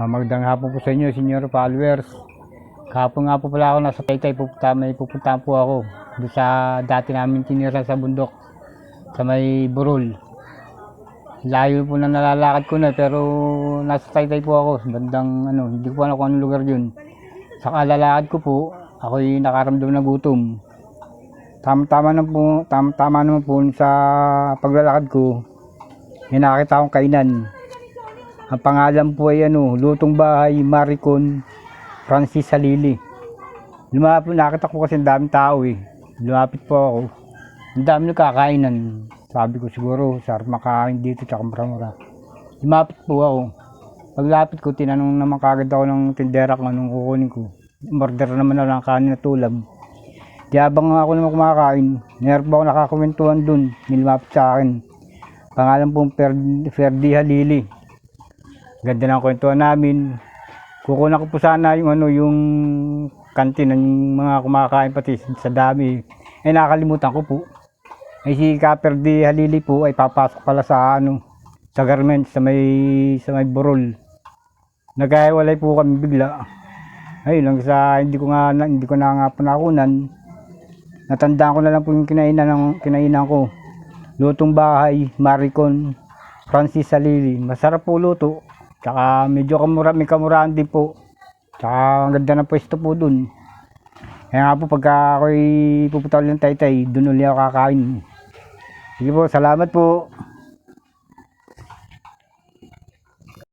Ah, magandang hapon po sa inyo, senior followers. Kahapon nga po pala ako nasa Taytay, pupunta, may pupuntahan po ako. Doon sa dati namin tinira sa bundok, sa may Burol. Layo po na nalalakad ko na, pero nasa Taytay po ako, bandang ano, hindi ko alam kung anong lugar yun. Sa kalalakad ko po, ako'y nakaramdam ng gutom. Tama-tama na po, tama-tama naman po sa paglalakad ko, may nakita akong kainan. Ang pangalan po ay ano, Lutong Bahay, Maricon, Francis Salili. Lumapit, nakita ko kasi ang daming tao eh. Lumapit po ako. Ang dami nagkakainan. Sabi ko siguro, sarap makain dito tsaka mura-mura. Lumapit po ako. Paglapit ko, tinanong naman kagad ako ng tindera kung anong kukunin ko. Order naman na lang kanin na tulad. Di habang ako naman kumakain, pa ako nakakwentuhan dun. Nilumapit sa akin. Pangalan pong Fer- Ferdi Halili. Ganda ng kwentuhan namin. Kukunan ko po sana yung ano, yung kantin ng mga kumakain pati sa dami. Eh nakakalimutan ko po. Eh si Kaper di Halili po ay papasok pala sa ano, sa garment sa may sa may burol. Nagkahiwalay po kami bigla. Ayun lang sa hindi ko nga hindi ko na nga panakunan. Natandaan ko na lang po yung kinainan ng kinainan ko. Lutong bahay, Maricon, Francis Salili. Masarap po luto. Tsaka medyo kamura, may kamurahan din po. Tsaka ang ganda ng pwesto po dun. Kaya nga po pagka ako'y pupunta ulit ng taytay, dun ulit ako kakain. Sige po, salamat po.